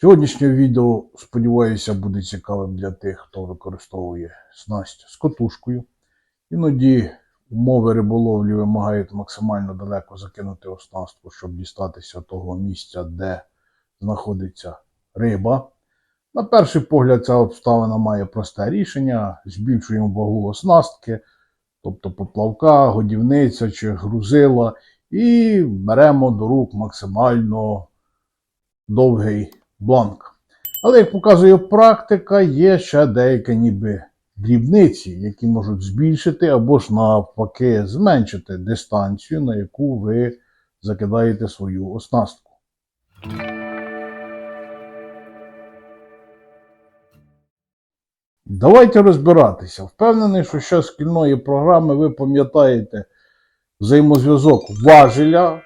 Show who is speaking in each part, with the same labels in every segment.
Speaker 1: Сьогоднішнє відео, сподіваюся, буде цікавим для тих, хто використовує снасть з котушкою. Іноді умови риболовлі вимагають максимально далеко закинути оснастку, щоб дістатися того місця, де знаходиться риба. На перший погляд, ця обставина має просте рішення: збільшуємо вагу оснастки, тобто поплавка, годівниця чи грузила, і беремо до рук максимально довгий бланк. Але, як показує практика, є ще деякі ніби дрібниці, які можуть збільшити або ж навпаки зменшити дистанцію, на яку ви закидаєте свою оснастку. Давайте розбиратися. Впевнений, що ще з шкільної програми ви пам'ятаєте взаємозв'язок важеля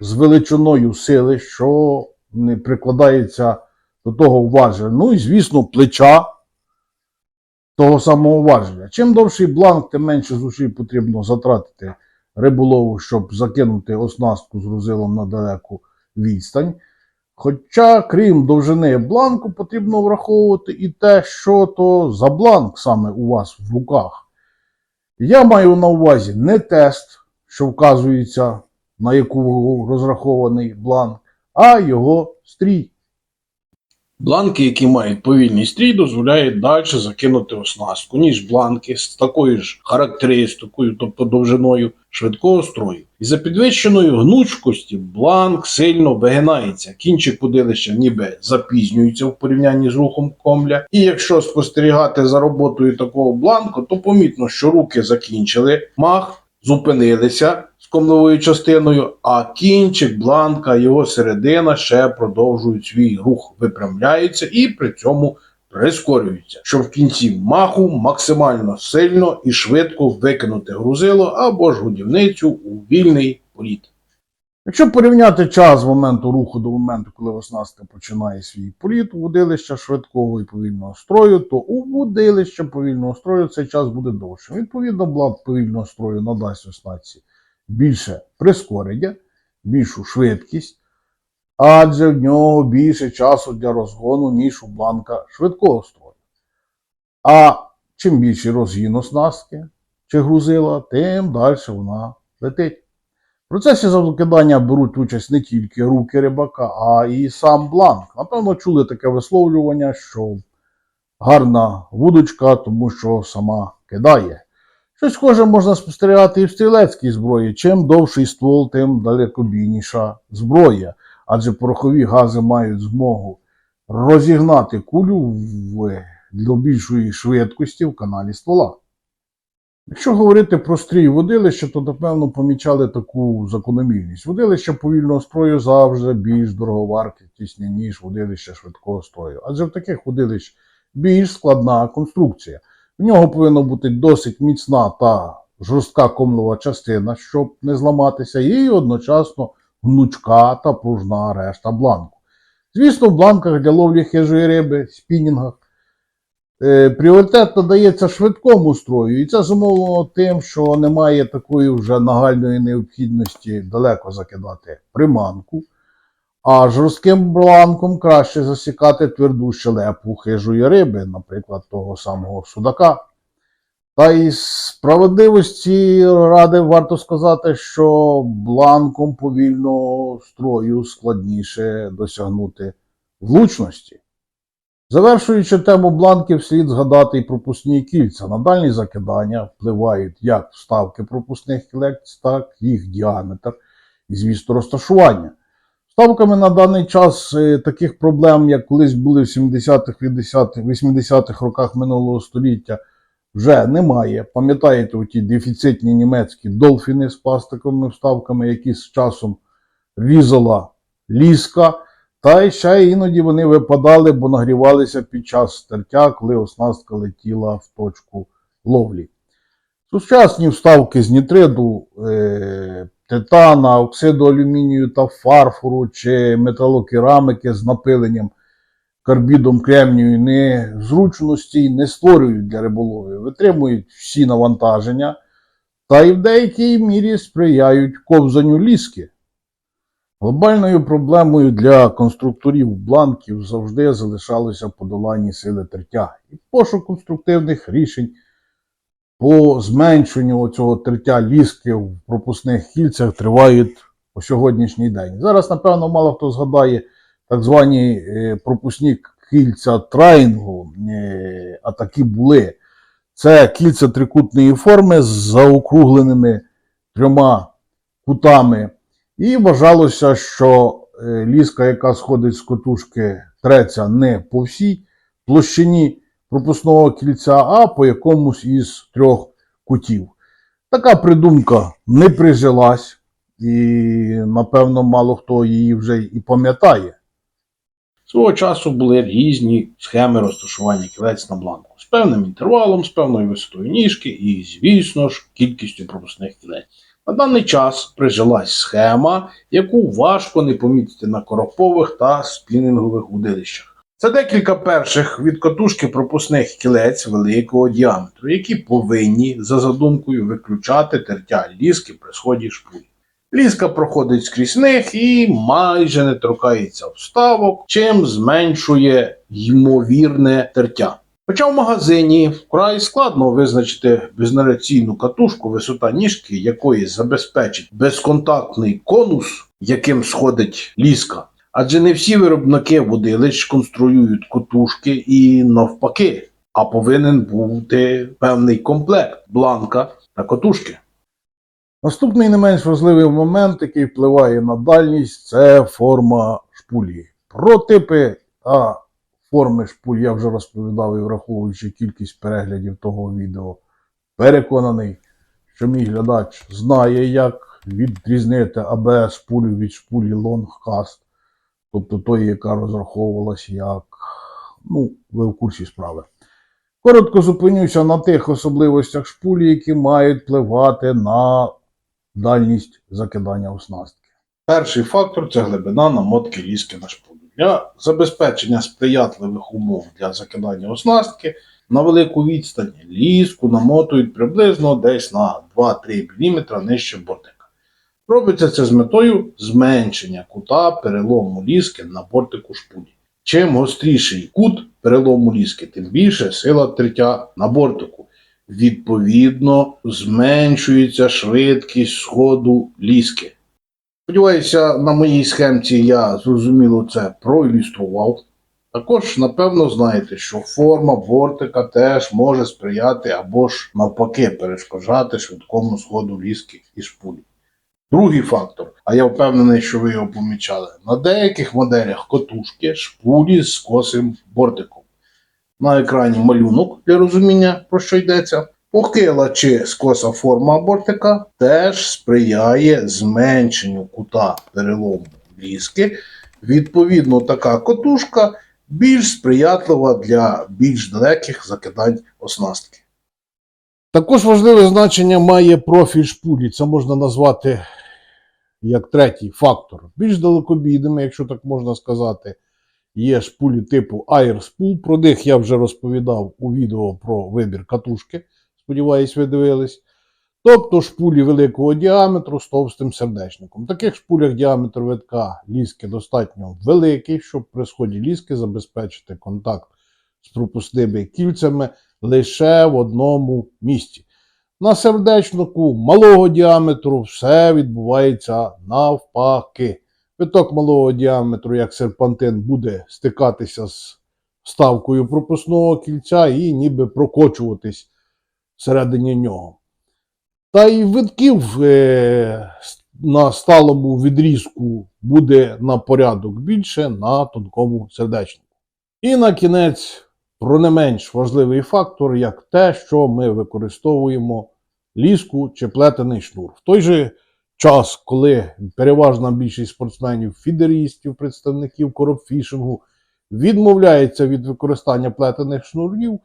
Speaker 1: з величиною сили, що не прикладається до того важеля. Ну і, звісно, плеча того самого важеля. Чим довший бланк, тим менше зусиль потрібно затратити риболову, щоб закинути оснастку з грузилом на далеку відстань. Хоча, крім довжини бланку, потрібно враховувати і те, що то за бланк саме у вас в руках. Я маю на увазі не тест, що вказується, на яку розрахований бланк, а його стрій.
Speaker 2: Бланки, які мають повільний стрій, дозволяють далі закинути оснастку, ніж бланки з такою ж характеристикою, тобто довжиною швидкого строю. І за підвищеною гнучкості бланк сильно вигинається. Кінчик подилища ніби запізнюється в порівнянні з рухом комля. І якщо спостерігати за роботою такого бланку, то помітно, що руки закінчили мах, зупинилися комловою частиною, а кінчик бланка, його середина ще продовжують свій рух, випрямляються і при цьому прискорюються, щоб в кінці маху максимально сильно і швидко викинути грузило або ж годівницю у вільний політ.
Speaker 1: Якщо порівняти час з моменту руху до моменту, коли оснастка починає свій політ у водилища швидкого і повільного строю, то у водилища повільного строю цей час буде довшим. Відповідно, блок повільного строю надасть оснастці більше прискорення, більшу швидкість, адже в нього більше часу для розгону, ніж у бланка швидкого строю. А чим більший розгін оснастки чи грузила, тим далі вона летить. В процесі закидання беруть участь не тільки руки рибака, а і сам бланк. Напевно, чули таке висловлювання, що гарна вудочка, тому що сама кидає. Щось схоже можна спостерігати і в стрілецькій зброї. Чим довший ствол, тим далекобійніша зброя. Адже порохові гази мають змогу розігнати кулю в, до більшої швидкості в каналі ствола. Якщо говорити про стрій водилища, то напевно помічали таку закономірність. Водилища повільного строю завжди більш дороговартісні, ніж водилища швидкого строю. Адже в таких водилищ більш складна конструкція. В нього повинна бути досить міцна та жорстка комлова частина, щоб не зламатися, і одночасно гнучка та пружна решта бланку. Звісно, в бланках для ловлі хижої риби, спінінгах, Е, Пріоритет надається швидкому строю, і це зумовлено тим, що немає такої вже нагальної необхідності далеко закидати приманку, а жорстким бланком краще засікати тверду щелепу хижої риби, наприклад, того самого судака. Та й справедливості ради варто сказати, що бланком повільного строю складніше досягнути влучності. Завершуючи тему бланків, слід згадати і пропускні кільця. На дальні закидання впливають як вставки пропускних кілець, так і їх діаметр і, звісно, розташування. Вставками на даний час е, таких проблем, як колись були в 70-х, 80-х роках минулого століття, вже немає. Пам'ятаєте оті дефіцитні німецькі долфіни з пластиковими вставками, які з часом різала ліска. Та ще іноді вони випадали, бо нагрівалися під час стертя, коли оснастка летіла в точку ловлі. Сучасні вставки з нітриду, е, титана, оксиду алюмінію та фарфору чи металокерамики з напиленням карбідом кремнію незручності не створюють для риболовів, витримують всі навантаження та й в деякій мірі сприяють ковзанню ліски. Глобальною проблемою для конструкторів бланків завжди залишалося подолання сили тертя і пошук конструктивних рішень по зменшенню цього тертя ліски в пропускних кільцях тривають по сьогоднішній день. Зараз, напевно, мало хто згадає так звані е, пропускні кільця трайнгу, е, а такі були. Це кільця трикутної форми з заокругленими трьома кутами. І вважалося, що е, ліска, яка сходить з котушки, треться не по всій площині пропускного кільця, а по якомусь із трьох кутів. Така придумка не прижилась, і, напевно, мало хто її вже і пам'ятає.
Speaker 2: Свого часу були різні схеми розташування кілець на бланку з певним інтервалом, з певною висотою ніжки і, звісно ж, кількістю пропускних кілець. На даний час прижилась схема, яку важко не помітити на коропових та спінінгових удилищах. Це декілька перших від катушки пропускних кілець великого діаметру, які повинні, за задумкою, виключати тертя ліски при сході шпулі. Ліска проходить скрізь них і майже не торкається вставок, чим зменшує ймовірне тертя. Хоча в магазині вкрай складно визначити безнераційну катушку, висота ніжки якої забезпечить безконтактний конус, яким сходить ліска. Адже не всі виробники водилищ конструюють котушки і навпаки, а повинен бути певний комплект бланка та котушки.
Speaker 1: Наступний не менш важливий момент, який впливає на дальність, це форма шпулі. Про типи та форми шпуль я вже розповідав і враховуючи кількість переглядів того відео. Переконаний, що мій глядач знає, як відрізнити АБС шпулю від шпулі Longcast, тобто тої, яка розраховувалась як. Ну, ви в курсі справи. Коротко зупинюся на тих особливостях шпулі, які мають впливати на дальність закидання оснастки.
Speaker 2: Перший фактор це глибина намотки ліски на шпулю. Для забезпечення сприятливих умов для закидання оснастки на велику відстань ліску намотують приблизно десь на 2-3 мм нижче бортика. Робиться це з метою зменшення кута перелому ліски на бортику шпулі. Чим гостріший кут перелому ліски, тим більше сила тертя на бортику. Відповідно, зменшується швидкість сходу ліски. Сподіваюся, на моїй схемці я зрозуміло це проілюстрував. Також, напевно, знаєте, що форма бортика теж може сприяти або ж навпаки перешкоджати швидкому сходу ліски і шпулі. Другий фактор, а я впевнений, що ви його помічали, на деяких моделях котушки шпулі з косим бортиком. На екрані малюнок для розуміння, про що йдеться. Похила чи скоса форма бортика теж сприяє зменшенню кута перелому ліски. Відповідно, така котушка більш сприятлива для більш далеких закидань оснастки.
Speaker 1: Також важливе значення має профіль шпулі. Це можна назвати як третій фактор. Більш далекобійними, якщо так можна сказати, є шпулі типу Airspool. Про них я вже розповідав у відео про вибір катушки. Сподіваюсь, ви дивились. Тобто шпулі великого діаметру з товстим сердечником. В таких шпулях діаметр витка ліски достатньо великий, щоб при сході ліски забезпечити контакт з пропускними кільцями лише в одному місці. На сердечнику малого діаметру все відбувається навпаки. Виток малого діаметру, як серпантин, буде стикатися з ставкою пропускного кільця і ніби прокочуватись всередині нього. Та й витків е, на сталому відрізку буде на порядок більше на тонкому сердечнику. І на кінець про не менш важливий фактор, як те, що ми використовуємо ліску чи плетений шнур. В той же час, коли переважна більшість спортсменів, фідерістів, представників коропфішингу відмовляється від використання плетених шнурів,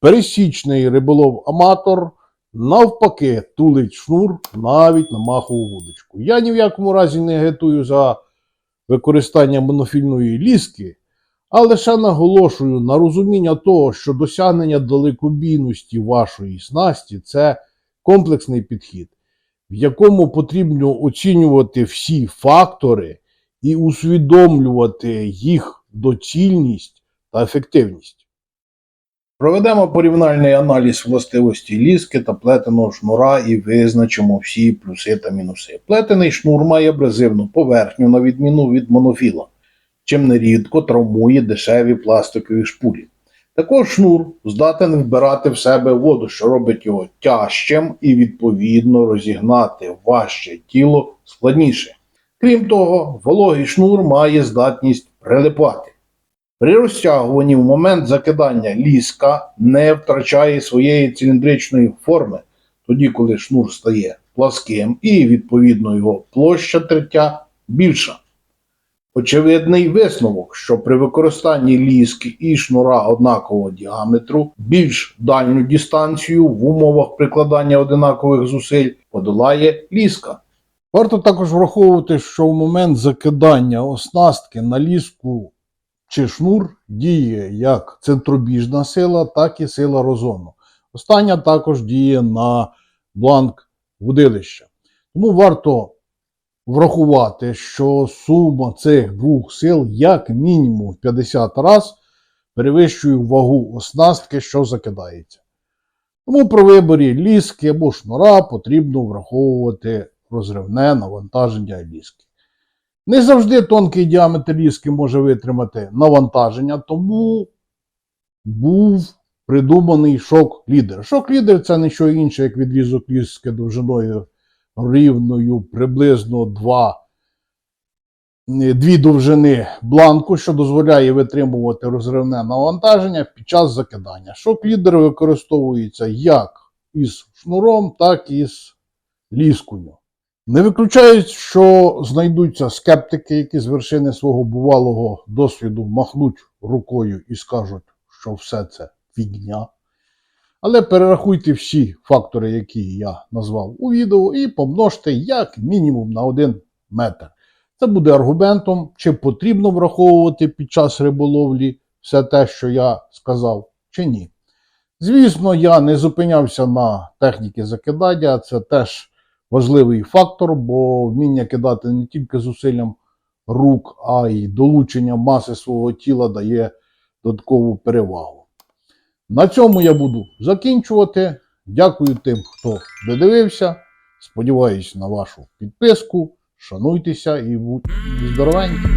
Speaker 1: пересічний риболов-аматор навпаки тулить шнур навіть на махову вудочку. Я ні в якому разі не агітую за використання монофільної ліски, а лише наголошую на розуміння того, що досягнення далекобійності вашої снасті це комплексний підхід, в якому потрібно оцінювати всі фактори і усвідомлювати їх доцільність та ефективність.
Speaker 2: Проведемо порівняльний аналіз властивості ліски та плетеного шнура і визначимо всі плюси та мінуси. Плетений шнур має абразивну поверхню, на відміну від монофіла, чим нерідко травмує дешеві пластикові шпулі. Також шнур здатен вбирати в себе воду, що робить його тяжчим і відповідно розігнати важче тіло складніше. Крім того, вологий шнур має здатність прилипати. При розтягуванні в момент закидання ліска не втрачає своєї циліндричної форми, тоді коли шнур стає пласким і, відповідно, його площа тертя більша. Очевидний висновок, що при використанні ліски і шнура однакового діаметру більш дальню дистанцію в умовах прикладання одинакових зусиль подолає ліска.
Speaker 1: Варто також враховувати, що в момент закидання оснастки на ліску чи шнур діє як центробіжна сила, так і сила розгону. Остання також діє на бланк вудилища. Тому варто врахувати, що сума цих двох сил як мінімум в 50 раз перевищує вагу оснастки, що закидається. Тому при виборі ліски або шнура потрібно враховувати розривне навантаження ліски. Не завжди тонкий діаметр ліски може витримати навантаження, тому був придуманий шок-лідер. Шок-лідер це не що інше, як відрізок ліски довжиною рівною приблизно 2, дві довжини бланку, що дозволяє витримувати розривне навантаження під час закидання. Шок-лідер використовується як із шнуром, так і з ліскою. Не виключають, що знайдуться скептики, які з вершини свого бувалого досвіду махнуть рукою і скажуть, що все це фігня. Але перерахуйте всі фактори, які я назвав у відео, і помножте як мінімум на 1 метр. Це буде аргументом, чи потрібно враховувати під час риболовлі все те, що я сказав, чи ні. Звісно, я не зупинявся на техніці закидання, це теж важливий фактор, бо вміння кидати не тільки зусиллям рук, а й долучення маси свого тіла дає додаткову перевагу. На цьому я буду закінчувати. Дякую тим, хто додивився. Сподіваюсь на вашу підписку. Шануйтеся і будьте здоровенькі.